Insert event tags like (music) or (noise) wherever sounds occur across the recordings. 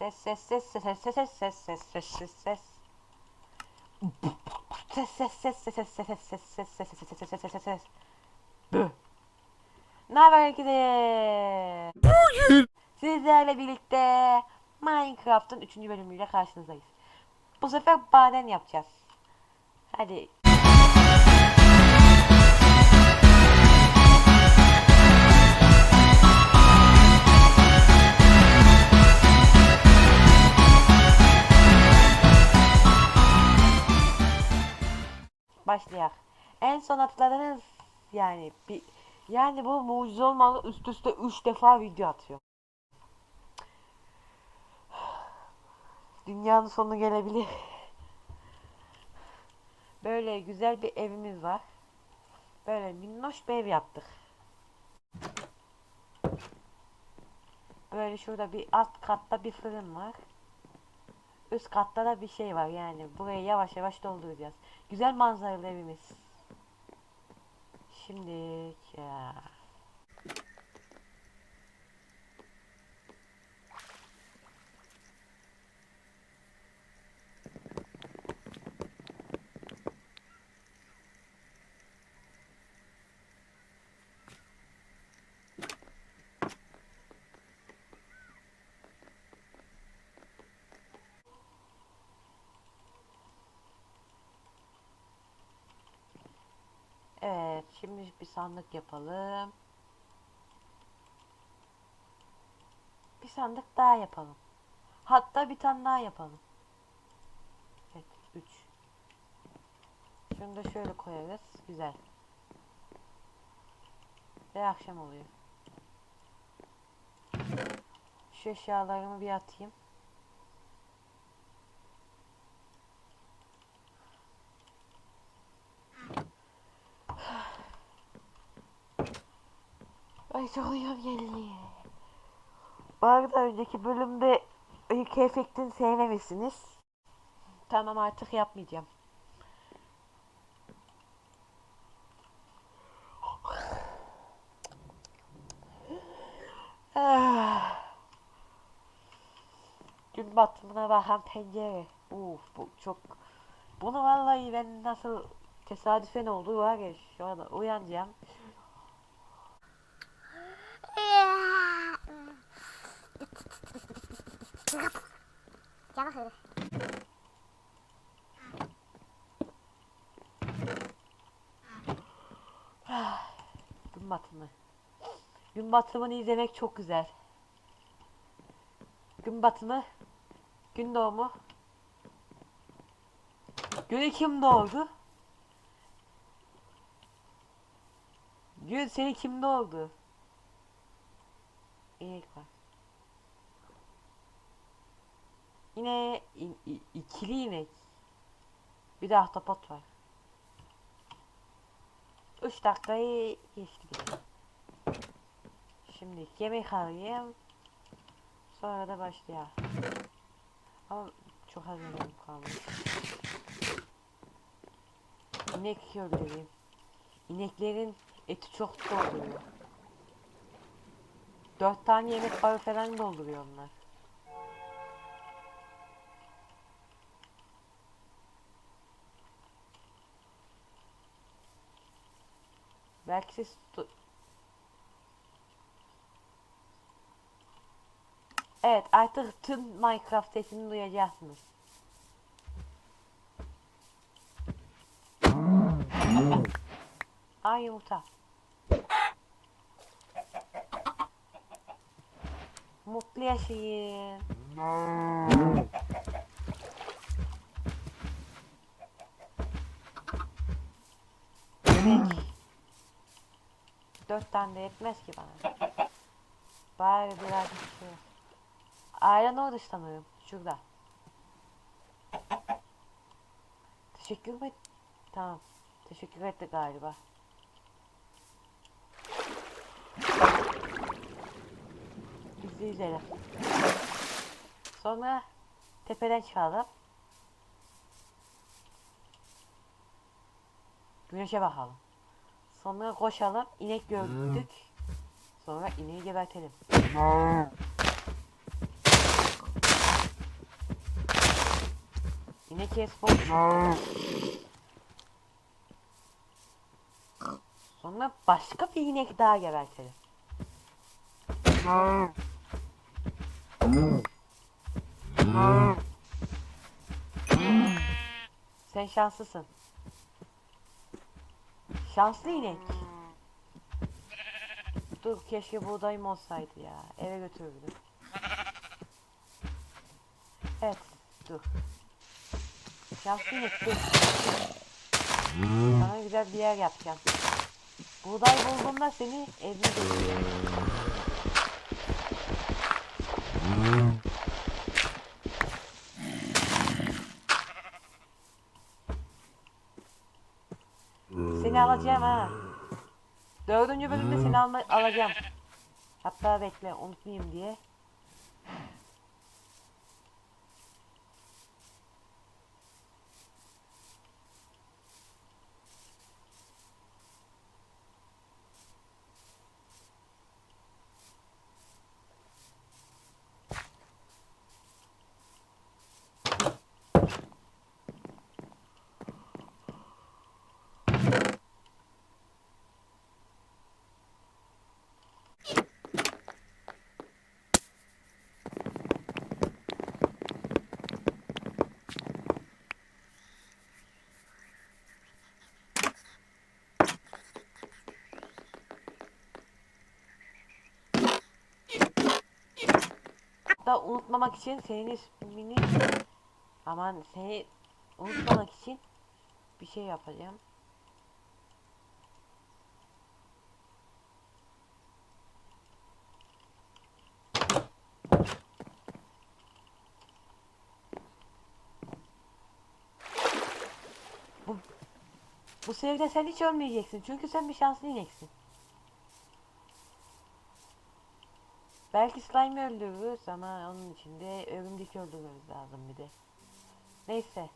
Ses ses ses ses ses ses ses ses ses ses ses ses. Ses ses ses ses ses ses ses ses ses ses ses ses ses ses. Ne haber herkese? Bugün sizlerle birlikte Minecraft'ın 3. bölümüyle karşınızdayız. Bu sefer maden yapacağız. Hadi başlayak. En son atladınız yani bir yani bu mucize olmalı üst üste 3 defa video atıyor. Dünyanın sonu gelebilir. Böyle güzel bir evimiz var. Böyle minnoş bir ev yaptık. Böyle şurada bir alt katta bir fırın var. Üst katta da bir şey var yani. Burayı yavaş yavaş dolduracağız. Güzel manzaralı evimiz. Şimdi ya. Evet, şimdi bir sandık yapalım. Bir sandık daha yapalım. Hatta bir tane daha yapalım. Evet, 3. Şunu da şöyle koyarız. Güzel. Ve akşam oluyor. Şu eşyalarımı bir atayım. Uyum geldi. Bu arada önceki bölümde ilk efektini sevmemişsiniz. Tamam artık yapmayacağım. Ah. Gün batımına bakan pencere. Uf bu çok. Bunu vallahi ben nasıl tesadüfen olduğu var ya şu anda uyanacağım. Cama kırdı. Gün batımı. Gün batımını izlemek çok güzel. Gün batımı, gün doğumu. Gün kim doğdu? Gün seni kim doğdu? İnek var. Yine ikili inek. Bir de ahtapot var. 3 dakikayı geçti. Şimdi yemek alayım. Sonra da başlayalım. Ama çok az yemeğim kalmış. İnek öldüreyim. İneklerin eti çok dolduruyor. Dört tane yemek barı falan dolduruyor onlar. Belki siz Evet artık tüm Minecraft sesini duyacaksınız. Ay yumurta. Mutlu yaşayın. Yemek. Dört tane de yetmez ki bana. Bari birazcık şey. Ayran orada sanırım. Şurada. Teşekkür mü? Tamam. Teşekkür etti galiba. İzleyelim. Sonra tepeden çıkalım. Güneşe bakalım. Sonra koşalım. inek gördük. Sonra ineği gebertelim. kes boş. Sonra başka bir inek daha gebertelim. Sen şanslısın. Şanslı inek. Dur keşke buğdayım olsaydı ya. Eve götürürdüm. Evet dur. Şanslı inek dur. Sana güzel bir yer yapacağım. Buğday bulduğumda seni evine götüreceğim. Alacağım ha. Dördüncü bölümde seni alma, alacağım. Hatta bekle unutmayayım diye. Hatta unutmamak için senin ismini aman seni unutmamak için bir şey yapacağım. Bu, bu sevde sen hiç ölmeyeceksin çünkü sen bir şanslı ineksin. Belki slime öldürürüz ama onun için de örümcek öldürmemiz lazım bir de. Neyse.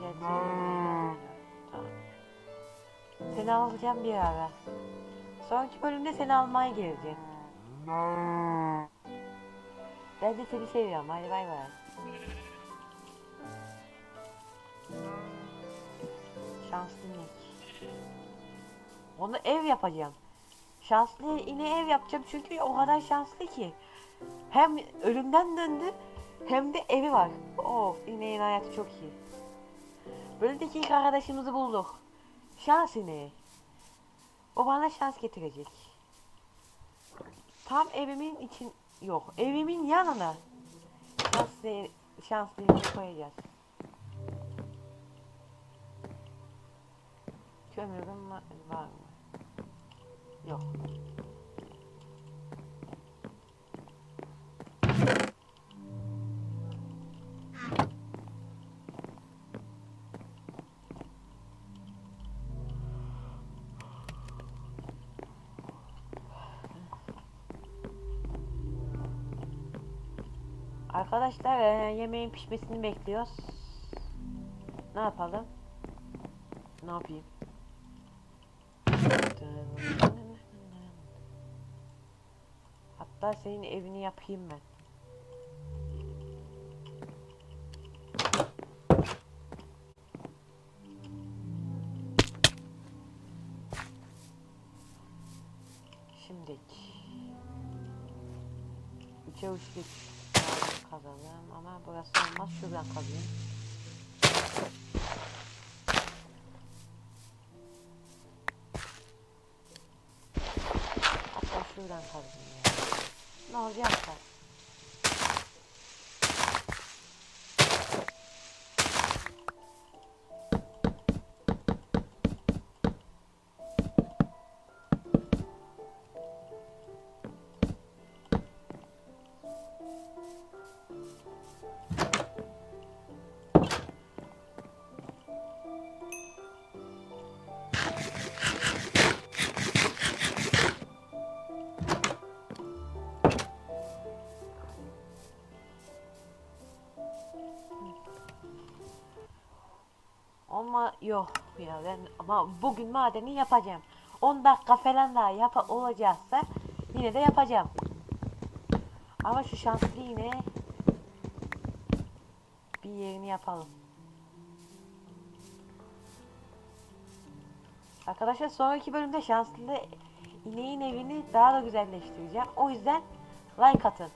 Tamam. Seni alacağım bir ara. Sonraki bölümde seni almaya geleceğim. Ben de seni seviyorum. Hadi bay bay. Şanslı inek. Onu ev yapacağım. Şanslı ineğe ev yapacağım çünkü o kadar şanslı ki. Hem ölümden döndü hem de evi var. Of ineğin hayatı çok iyi. Bölümdeki ilk arkadaşımızı bulduk. Şans ineği. O bana şans getirecek. Tam evimin için yok. Evimin yanına şanslı, şanslı ineği koyacağız. Kömürüm var mı? Yok. Arkadaşlar e, yemeğin pişmesini bekliyoruz. Ne yapalım? Ne yapayım? Hatta senin evini yapayım ben. Şimdi üçe uçlu kazalım ama burası olmaz şuradan kazayım. Hatta şuradan kazayım ya. Ne olacaksa. Yok ya ben ama bugün madeni yapacağım. 10 dakika falan daha yap olacaksa yine de yapacağım. Ama şu şanslı yine bir yerini yapalım. Arkadaşlar sonraki bölümde şanslı ineğin evini daha da güzelleştireceğim. O yüzden like atın.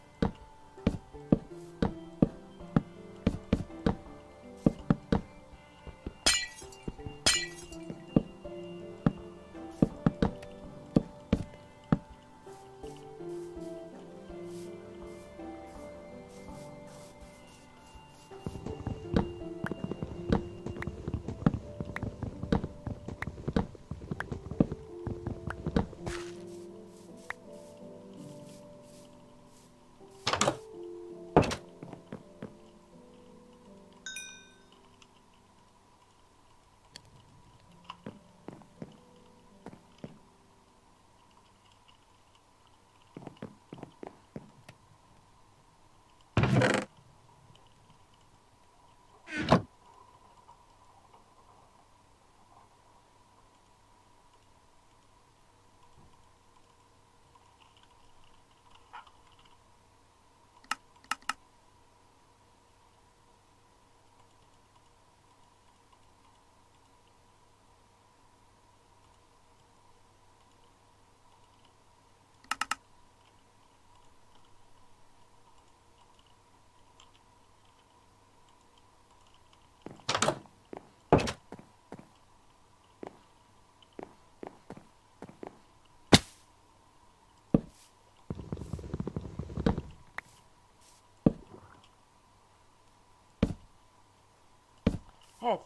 Evet.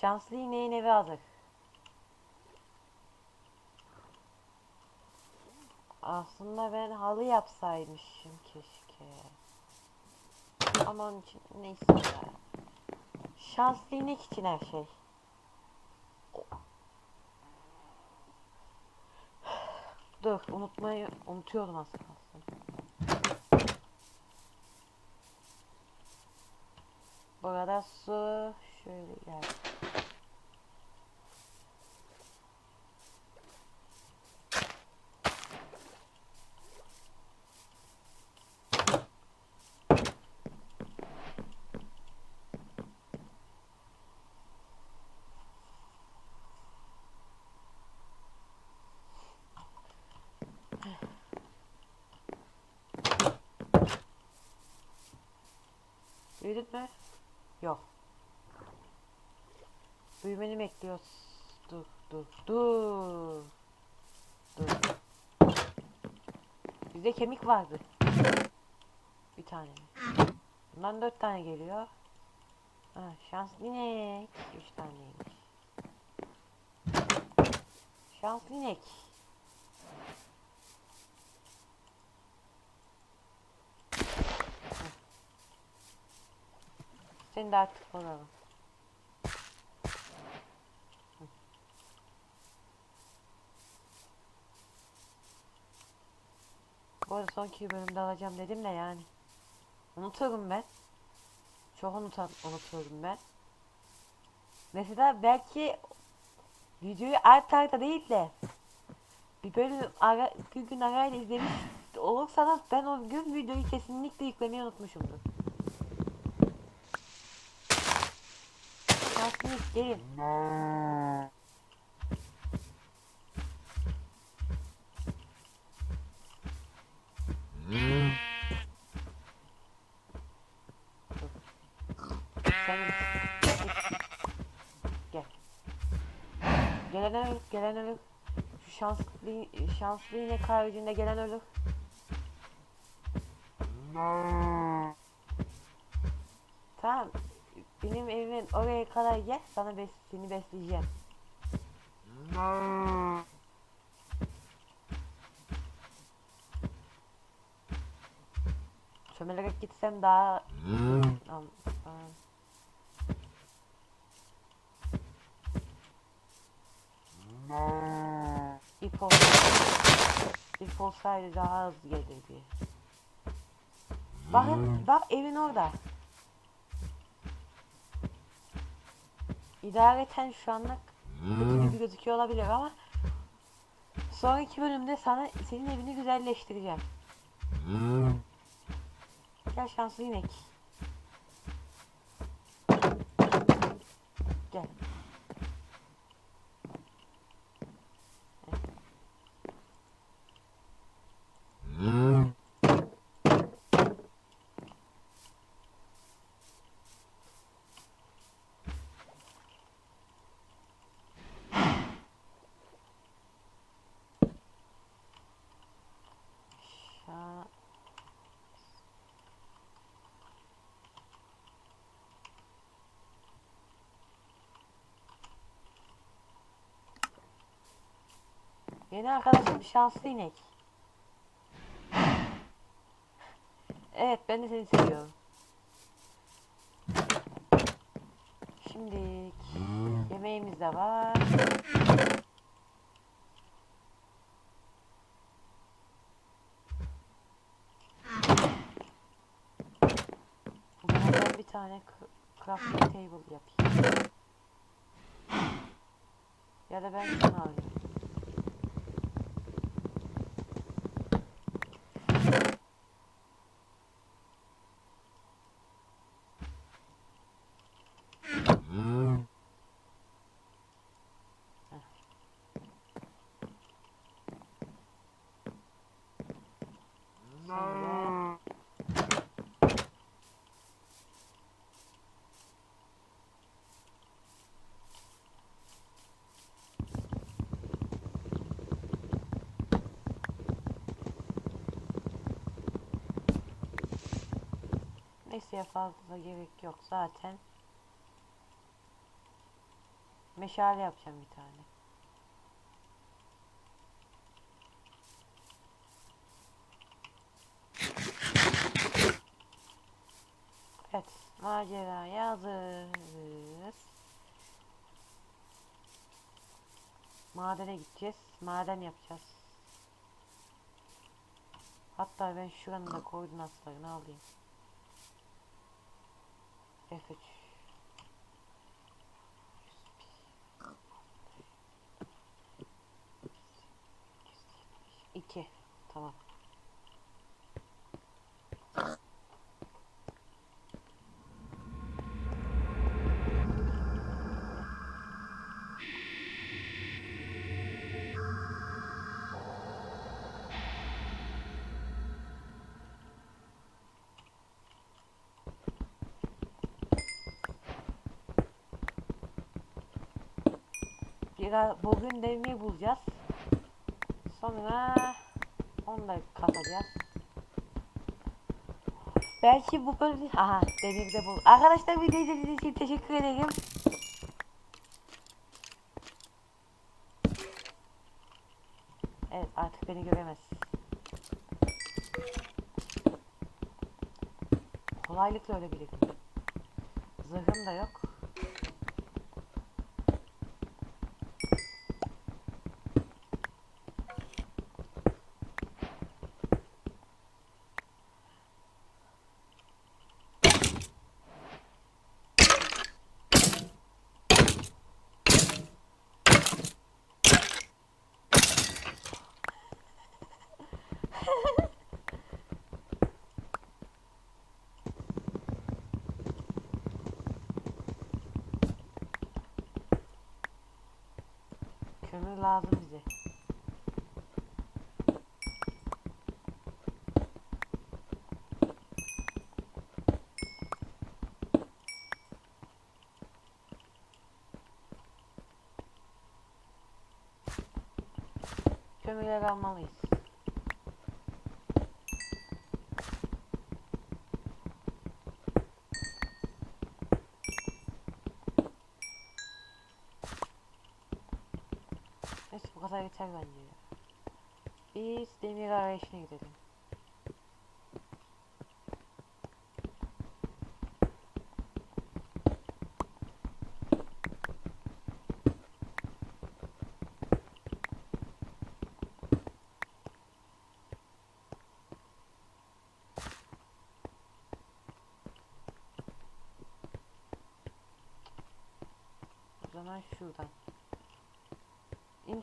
Şanslı ineğin evi hazır. Aslında ben halı yapsaymışım keşke. Ama onun için neyse. Şanslı inek için her şey. Dur unutmayı unutuyordum az arada su şöyle gel. Büyüdün mü? Yok. Büyümeni bekliyoruz. Dur, dur, dur. Dur. Bizde kemik vardı. Bir tane? Bundan dört tane geliyor. Ha, şanslı inek. Üç taneymiş. Şanslı inek. Seni de artık koyalım. Bu arada sonki bölümde alacağım dedim de yani. Unutuyorum ben. Çok unutan, unutuyorum ben. Mesela belki videoyu art arda değil de bir bölüm ara, bir gün arayla izlemiş olursanız ben o gün videoyu kesinlikle yüklemeyi unutmuşumdur. Gel. Gelen ölür, gelen ölür. Şu şanslı, şanslı inek haricinde gelen ölür. Tamam. Benim evimin oraya kadar gel. Sana bes seni besleyeceğim. Çömelerek gitsem daha... İp olsaydı, ip olsaydı daha hızlı gelirdi. Bakın, bak evin orada. İdareten şu anlık kötü gibi gözüküyor olabilir ama sonraki bölümde sana senin evini güzelleştireceğim. Gel şanslı inek. Gel. Şa Yeni arkadaşım şanslı inek. Evet ben de seni seviyorum. Şimdi yemeğimiz de var. Bunlardan bir tane cr- crafting table yapayım. Ya da ben şunu alayım. Şöyle. Neyse fazla gerek yok zaten. Meşale yapacağım bir tane. Evet, maceraya hazırız. Madene gideceğiz. Maden yapacağız. Hatta ben şuranın da koordinatlarını alayım. F3 2 Tamam. Biraz bugün demir bulacağız. Sonra onu da katacağız. Belki bu bölüm... Aha demir de bul. Arkadaşlar video izlediğiniz için teşekkür ederim. Evet artık beni göremez. Kolaylıkla ölebilirim. Zırhım da yok. Kömür lazım bize. Kömürleri almalıyız. Neyse bu kadar yeter bence ya. Biz demir arayışına gidelim.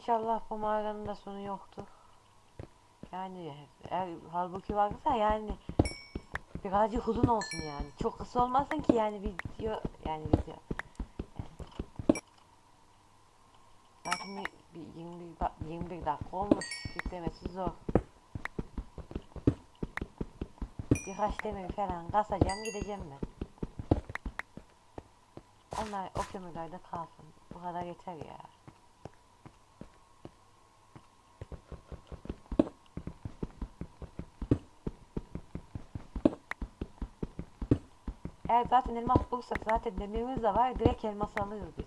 İnşallah bu mağaranın da sonu yoktur. Yani eğer halbuki varsa yani birazcık uzun olsun yani. Çok kısa olmasın ki yani video yani video. Zaten bir, bir 21, bak 21 dakika olmuş. Yüklemesi zor. Birkaç demir falan kasacağım gideceğim ben. Onlar o kömürlerde kalsın. Bu kadar yeter ya. Eğer zaten elmas bulursak zaten demirimiz de var. Direkt elmas alırız biz.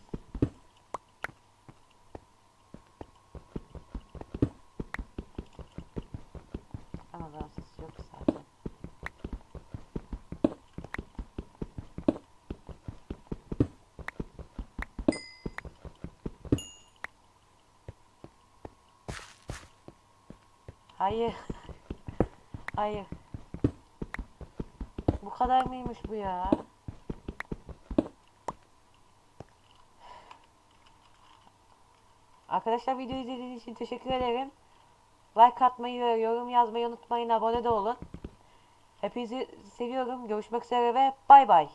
Ama daha ses yok zaten. Hayır. (laughs) Hayır. Kadar mıymış bu ya? Arkadaşlar videoyu izlediğiniz için teşekkür ederim. Like atmayı ve yorum yazmayı unutmayın. Abone de olun. Hepinizi seviyorum. Görüşmek üzere ve bay bay.